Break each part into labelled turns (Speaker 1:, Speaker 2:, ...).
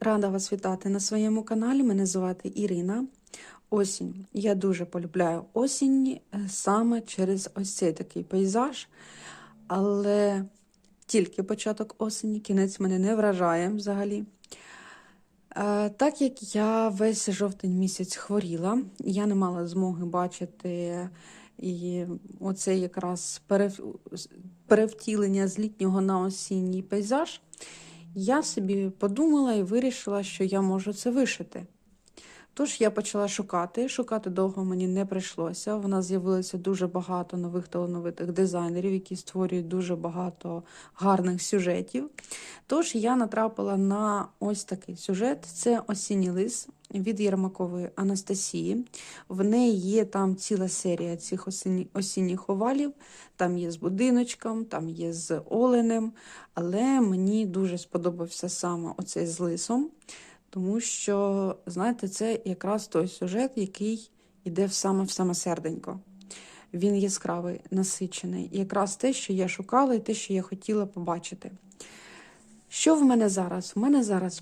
Speaker 1: Рада вас вітати на своєму каналі. Мене звати Ірина. Осінь. Я дуже полюбляю осінь е, саме через ось цей такий пейзаж. Але тільки початок осені, кінець мене не вражає взагалі. Е, Так як я весь жовтень місяць хворіла, я не мала змоги бачити і оце якраз перев- перевтілення з літнього на осінній пейзаж. Я собі подумала і вирішила, що я можу це вишити. Тож я почала шукати. Шукати довго мені не прийшлося. В нас з'явилося дуже багато нових талановитих дизайнерів, які створюють дуже багато гарних сюжетів. Тож я натрапила на ось такий сюжет: це осінній лис від Єрмакової Анастасії. В неї є там ціла серія цих осінні, осінніх овалів. Там є з будиночком, там є з оленем. Але мені дуже сподобався саме оцей з лисом. Тому що, знаєте, це якраз той сюжет, який йде в саме в саме серденько. Він яскравий, насичений. І якраз те, що я шукала, і те, що я хотіла побачити. Що в мене зараз? У мене зараз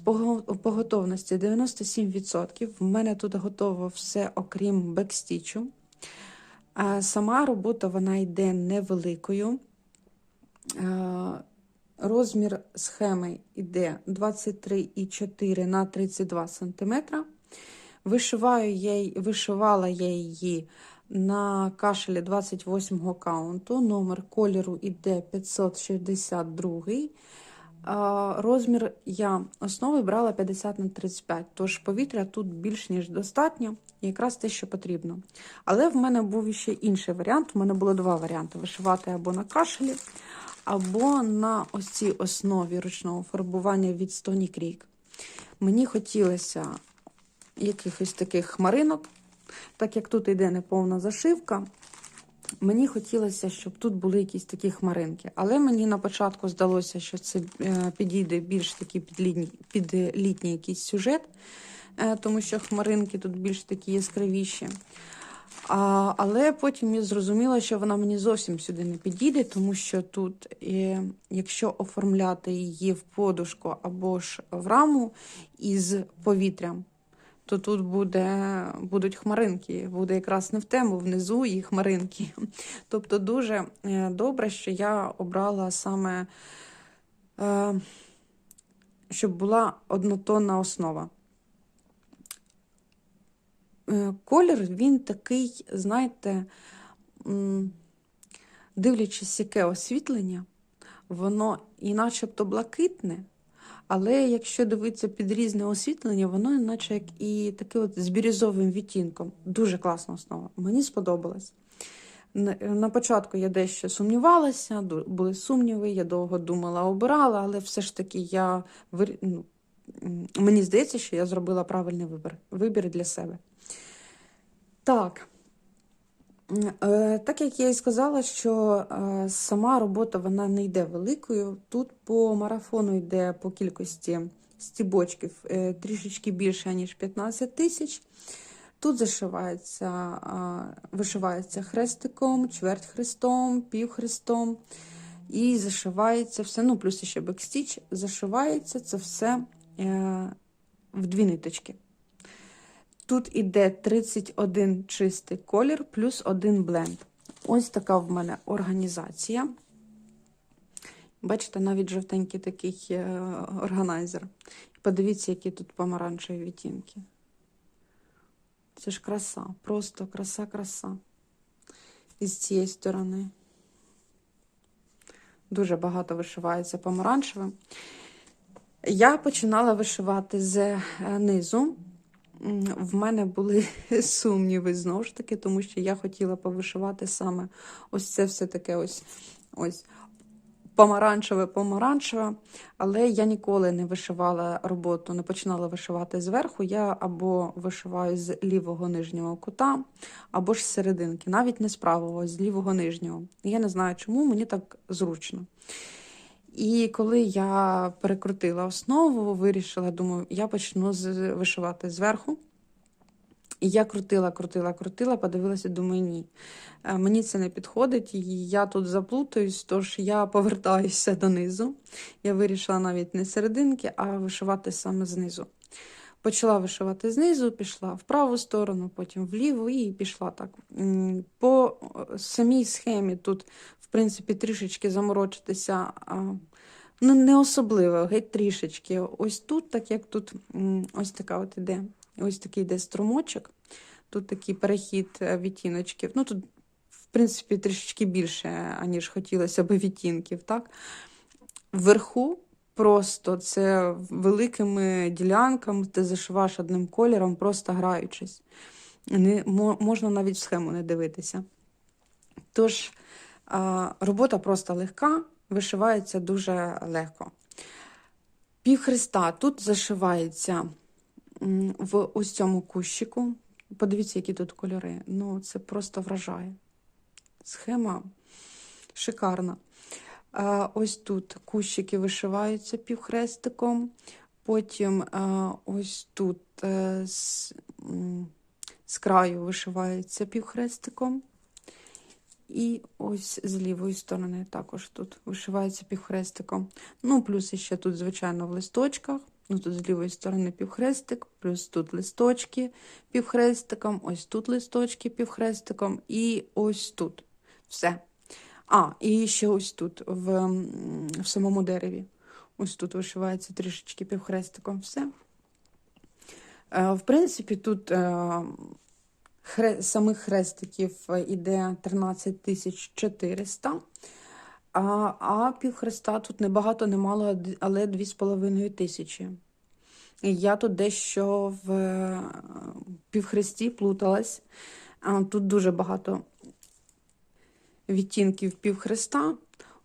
Speaker 1: по готовності 97%. В мене тут готово все, окрім бекстічу. Сама робота вона йде невеликою. Розмір схеми йде 23,4 на 32 см. Вишиваю я, вишивала я її на кашелі 28-го каунту. Номер кольору йде 562. Розмір я основи брала 50 на 35, тож повітря тут більш ніж достатньо, якраз те, що потрібно. Але в мене був ще інший варіант. У мене було два варіанти: вишивати або на кашелі, або на ось цій основі ручного фарбування від Stony Creek. Мені хотілося якихось таких хмаринок, так як тут йде неповна зашивка. Мені хотілося, щоб тут були якісь такі хмаринки. Але мені на початку здалося, що це е, підійде більш такий під літній, під літній якийсь сюжет, е, тому що хмаринки тут більш такі яскравіші. А, але потім я зрозуміла, що вона мені зовсім сюди не підійде, тому що тут, е, якщо оформляти її в подушку або ж в раму із повітрям, то тут буде, будуть хмаринки, буде якраз не в тему, внизу і хмаринки. Тобто дуже е, добре, що я обрала саме, е, щоб була однотонна основа. Е, Колір він такий, знаєте, дивлячись, яке освітлення, воно і начебто блакитне, але якщо дивитися під різне освітлення, воно наче як і таке от з бірюзовим відтінком. Дуже класна основа. Мені сподобалось. На- На початку я дещо сумнівалася, були сумніви, я довго думала, обирала, але все ж таки я ну, мені здається, що я зробила правильний вибір, вибір для себе. Так. Е, Так як я і сказала, що е, сама робота вона не йде великою. Тут по марафону йде по кількості стібочків е, трішечки більше, ніж 15 тисяч. Тут зашивається, вишивається хрестиком, чверть хрестом, півхрестом. І зашивається все, ну, плюс ще бекстіч, зашивається це все в дві ниточки. Тут іде 31 чистий колір плюс один бленд. Ось така в мене організація. Бачите, навіть жовтенький такий е, органайзер. Подивіться, які тут помаранчеві відтінки. Це ж краса, просто краса-краса. І з цієї сторони. Дуже багато вишивається помаранчевим. Я починала вишивати з е, низу. В мене були сумніви знову ж таки, тому що я хотіла повишивати саме ось це все таке ось ось помаранчеве, помаранчеве. Але я ніколи не вишивала роботу, не починала вишивати зверху. Я або вишиваю з лівого нижнього кута, або ж з серединки, навіть не з правого, з лівого нижнього. Я не знаю, чому мені так зручно. І коли я перекрутила основу, вирішила, думаю, я почну з вишивати зверху. І я крутила, крутила, крутила, подивилася, думаю, ні. Е, Мені це не підходить, і я тут заплутаюсь, тож я повертаюся донизу. Я вирішила навіть не серединки, а вишивати саме знизу. Почала вишивати знизу, пішла в праву сторону, потім вліву і пішла так. По е, самій схемі тут, в принципі, трішечки заморочитися. Ну, не особливо, геть трішечки. Ось тут, так як тут ось така от іде, ось такий йде струмочок. Тут такий перехід е, відтіночків. Ну, тут, в принципі, трішечки більше, аніж хотілося б відтінків, так? Вверху просто це великими ділянками, ти зашиваєш одним кольором, просто граючись. Не, можна навіть в схему не дивитися. Тож, робота просто легка, вишивається дуже легко. Півхреста тут зашивається в ось цьому кущику. Подивіться, які тут кольори. Ну, це просто вражає. Схема шикарна. Ось тут кущики вишиваються півхрестиком. Потім ось тут е, з, з краю вишивається півхрестиком. І ось з лівої сторони також тут вишивається півхрестиком. Ну, плюс ще тут, звичайно, в листочках. Ну, тут з лівої сторони півхрестик, плюс тут листочки півхрестиком, ось тут листочки півхрестиком, і ось тут. Все. А, і ще ось тут, в, в самому дереві. Ось тут вишивається трішечки півхрестиком. Все. Е, В принципі, тут е, хре, самих хрестиків е, іде 13 400, а, а півхреста тут небагато, немало, але 2,5 тисячі. Я тут дещо в е, півхресті плуталась. Тут дуже багато відтінків півхреста.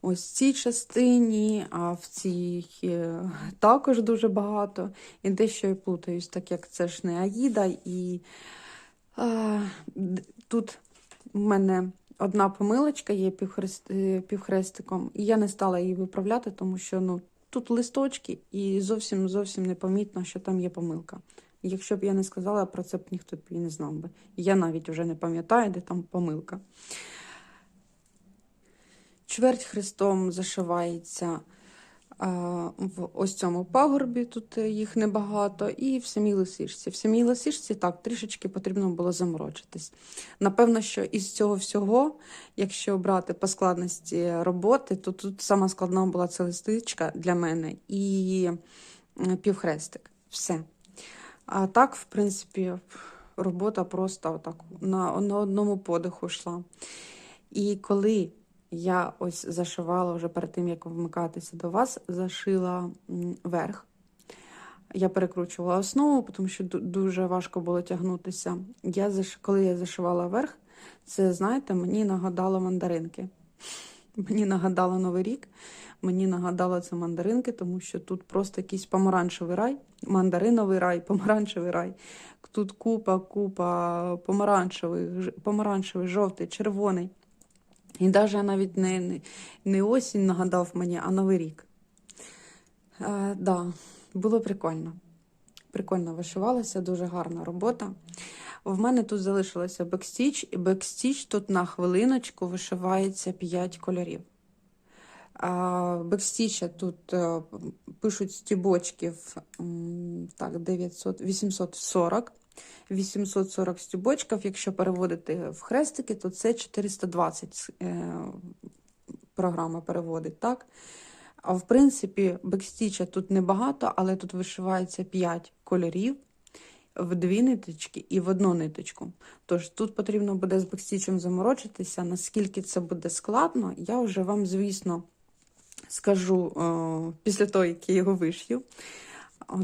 Speaker 1: Ось в цій частині, а в цій е, також дуже багато. І дещо я плутаюсь, так як це ж не Аїда. І тут в мене одна помилочка є е, півхрестиком, і я не стала її виправляти, тому що ну, тут листочки, і зовсім зовсім непомітно, що там є помилка. Якщо б я не сказала про це, б ніхто б і не знав би. Я навіть вже не пам'ятаю, де там помилка. Чверть хрестом зашивається в ось цьому пагорбі, тут е, їх небагато, і в самій лисичці. В самій лисичці так трішечки потрібно було заморочитись. Напевно, що із цього всього, якщо брати по складності роботи, то тут сама складна була ця листичка для мене і півхрестик. Все. А так, в принципі, робота просто отак на, на одному подиху йшла. І коли я ось зашивала вже перед тим, як вмикатися до вас, зашила верх. Я перекручувала основу, тому що дуже важко було тягнутися. Я заш... Коли я зашивала верх, це, знаєте, мені нагадало мандаринки. Мені нагадало Новий рік, мені нагадало це мандаринки, тому що тут просто якийсь помаранчевий рай, мандариновий рай, помаранчевий рай. Тут купа, купа помаранчевий, помаранчевий, жовтий, червоний. І навіть навіть не, не, осінь нагадав мені, а Новий рік. Е, да, було прикольно. Прикольно вишивалася, дуже гарна робота. В мене тут залишилося бекстіч, і бекстіч тут на хвилиночку вишивається 5 кольорів. Бекстіча тут е, пишуть стібочків так, 900, 840. 840 стібочків, якщо переводити в хрестики, то це 420 е, програма переводить, так? А в принципі, бекстіча тут небагато, але тут вишивається 5 кольорів в дві ниточки і в одну ниточку. Тож тут потрібно буде з бекстічем заморочитися. Наскільки це буде складно, я вже вам, звісно, скажу е, після того, як я його вишью.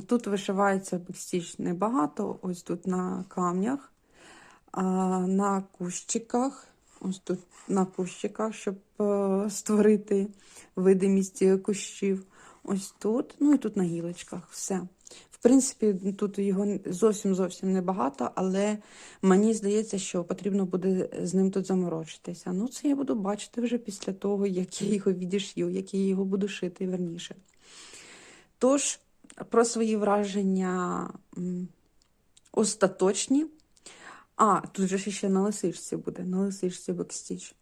Speaker 1: Тут вишивається бекстіч небагато, ось тут на камнях, на кущиках, ось тут на кущиках, щоб е, створити видимість кущів. Ось тут, ну і тут на гілочках. Все. В принципі, тут його зовсім зовсім небагато, але мені здається, що потрібно буде з ним тут заморочитися. Ну, це я буду бачити вже після того, як я його відішью, як я його буду шити верніше. Тож, про свої враження остаточні А, тут же ще на лисичці буде, на лисичці бекстіч.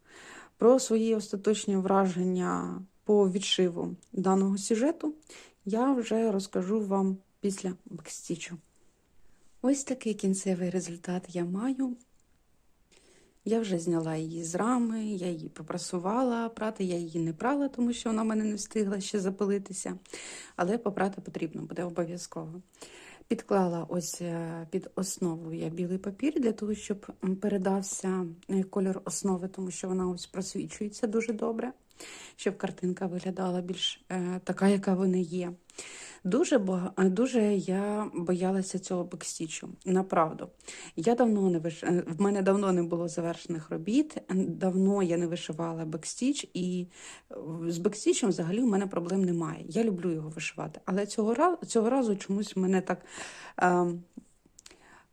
Speaker 1: Про свої остаточні враження по відшиву даного сюжету я вже розкажу вам після бекстічу. Ось такий кінцевий результат я маю. Я вже зняла її з рами, я її попрасувала, прати я її не прала, тому що вона в мене не встигла ще запилитися. Але попрати потрібно буде обов'язково. Підклала ось е, під основу я білий папір для того, щоб передався е, кольор основи, тому що вона ось просвічується дуже добре, щоб картинка виглядала більш е, така, яка вона є. Дуже бага- е, дуже я боялася цього бекстічу. Направду. Я давно не виш... е, В мене давно не було завершених робіт, давно я не вишивала бекстіч, і з бекстічем взагалі в мене проблем немає. Я люблю його вишивати. Але цього разу, цього разу чомусь мене так е,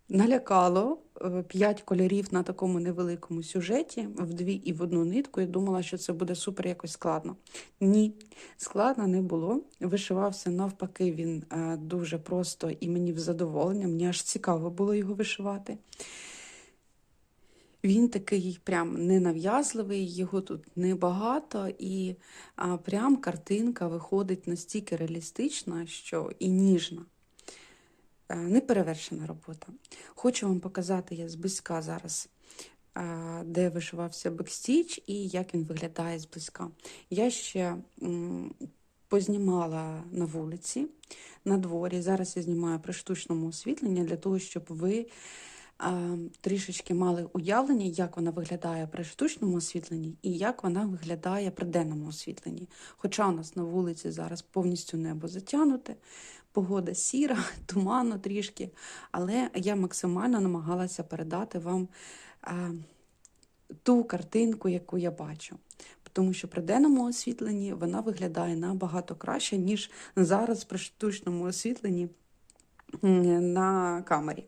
Speaker 1: налякало е, п'ять кольорів на такому невеликому сюжеті в дві і в одну нитку. Я думала, що це буде супер якось складно. Ні, складно не було. Вишивався навпаки, він е, дуже просто і мені в задоволення. Мені аж цікаво було його вишивати. Він такий прям ненав'язливий, його тут небагато, і прям картинка виходить настільки реалістична, що і ніжна. Е, Неперевершена робота. Хочу вам показати я зблизька зараз, е, де вишивався бекстіч і як він виглядає зблизька. Я ще познімала на вулиці, на дворі. Зараз я знімаю при штучному освітленні для того, щоб ви трішечки мали уявлення, як вона виглядає при штучному освітленні і як вона виглядає при денному освітленні. Хоча у нас на вулиці зараз повністю небо затягнуте, погода сіра, туманно трішки, але я максимально намагалася передати вам ту картинку, яку я бачу. Тому що при денному освітленні вона виглядає набагато краще, ніж зараз при штучному освітленні на камері.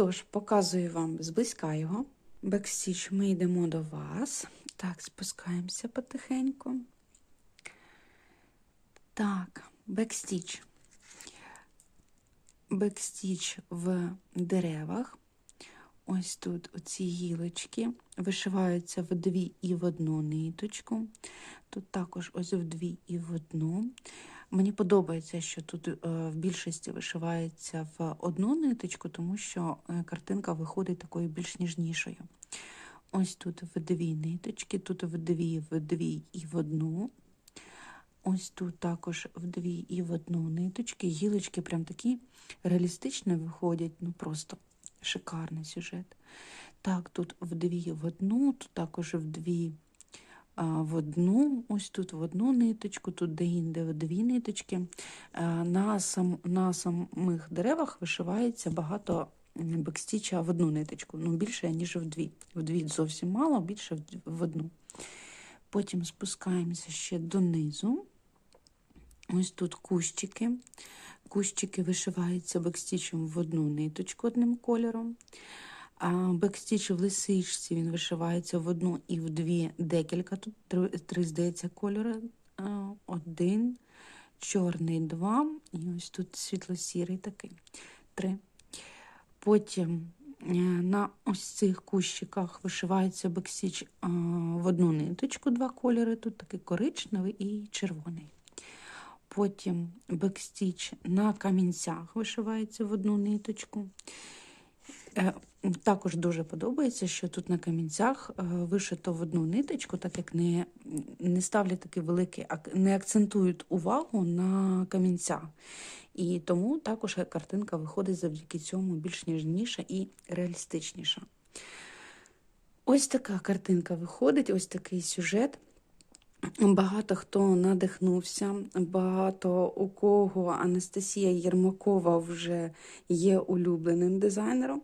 Speaker 1: Тож, показую вам зблизька його. Бекстіч ми йдемо до вас. Так, спускаємося потихеньку. Так, бекстіч. Бекстіч в деревах. Ось тут оці гілочки вишиваються в дві і в одну ниточку. Тут також ось в дві і в одну. Мені подобається, що тут е, в більшості вишивається в одну ниточку, тому що е, картинка виходить такою більш ніжнішою. Ось тут в дві ниточки, тут в дві, в дві і в одну. Ось тут також в дві і в одну ниточки. Гілочки прям такі реалістичні виходять, ну просто шикарний сюжет. Так, тут в дві в одну, тут також в дві в одну, ось тут в одну ниточку, тут де-інде в дві ниточки. На, сам, на самих деревах вишивається багато бекстіча в одну ниточку, ну більше, ніж в дві. В дві зовсім мало, більше в одну. Потім спускаємося ще донизу. Ось тут кущики. Кущики вишиваються бекстічем в одну ниточку одним кольором. Бекстіч в лисичці він вишивається в одну і в дві декілька. Тут три, три здається, кольори. Один, чорний два. І ось тут світло-сірий такий. Три. Потім е, на ось цих кущиках вишивається бекстіч в одну ниточку, два кольори. Тут такий коричневий і червоний. Потім бекстіч на камінцях вишивається в одну ниточку. Е, Також дуже подобається, що тут на камінцях е, вишито в одну ниточку, так як не, не ставлять такий великий, ак- не акцентують увагу на камінцях. І тому також картинка виходить завдяки цьому більш ніжніша і реалістичніша. Ось така картинка виходить, ось такий сюжет. Багато хто надихнувся, багато у кого Анастасія Єрмакова вже є улюбленим дизайнером.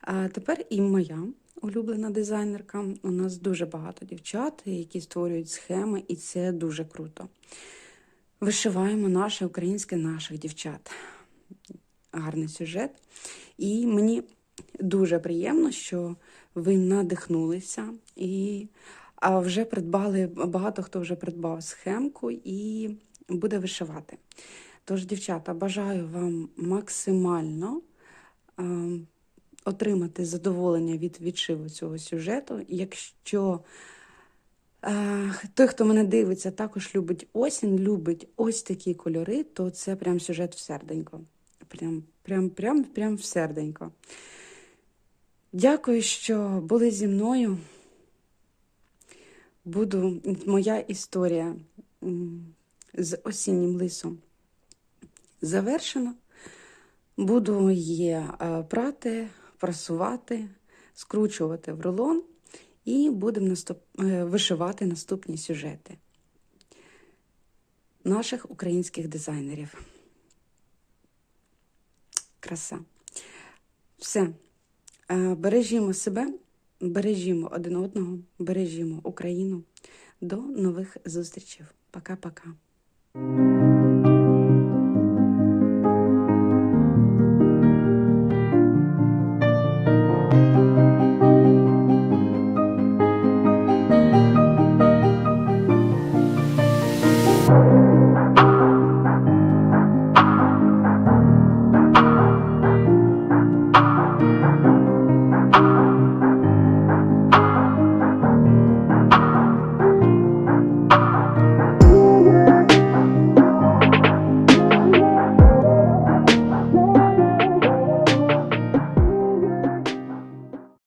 Speaker 1: А тепер і моя улюблена дизайнерка. У нас дуже багато дівчат, які створюють схеми, і це дуже круто. Вишиваємо наше українське наших дівчат. Гарний сюжет. І мені дуже приємно, що ви надихнулися і а вже придбали, багато хто вже придбав схемку і буде вишивати. Тож, дівчата, бажаю вам максимально ем, отримати задоволення від відшиву цього сюжету. Якщо е, той, хто мене дивиться, також любить осінь, любить ось такі кольори, то це прям сюжет в серденько. Прям, прям, прям, прям в серденько. Дякую, що були зі мною. Буду моя історія з осіннім лисом завершена. Буду її е, прати, прасувати, скручувати в рулон і будемо наступ... е, вишивати наступні сюжети наших українських дизайнерів. Краса. Все. Е, Бережімо себе, бережімо один одного, бережімо Україну. До нових зустрічей. Пока-пока.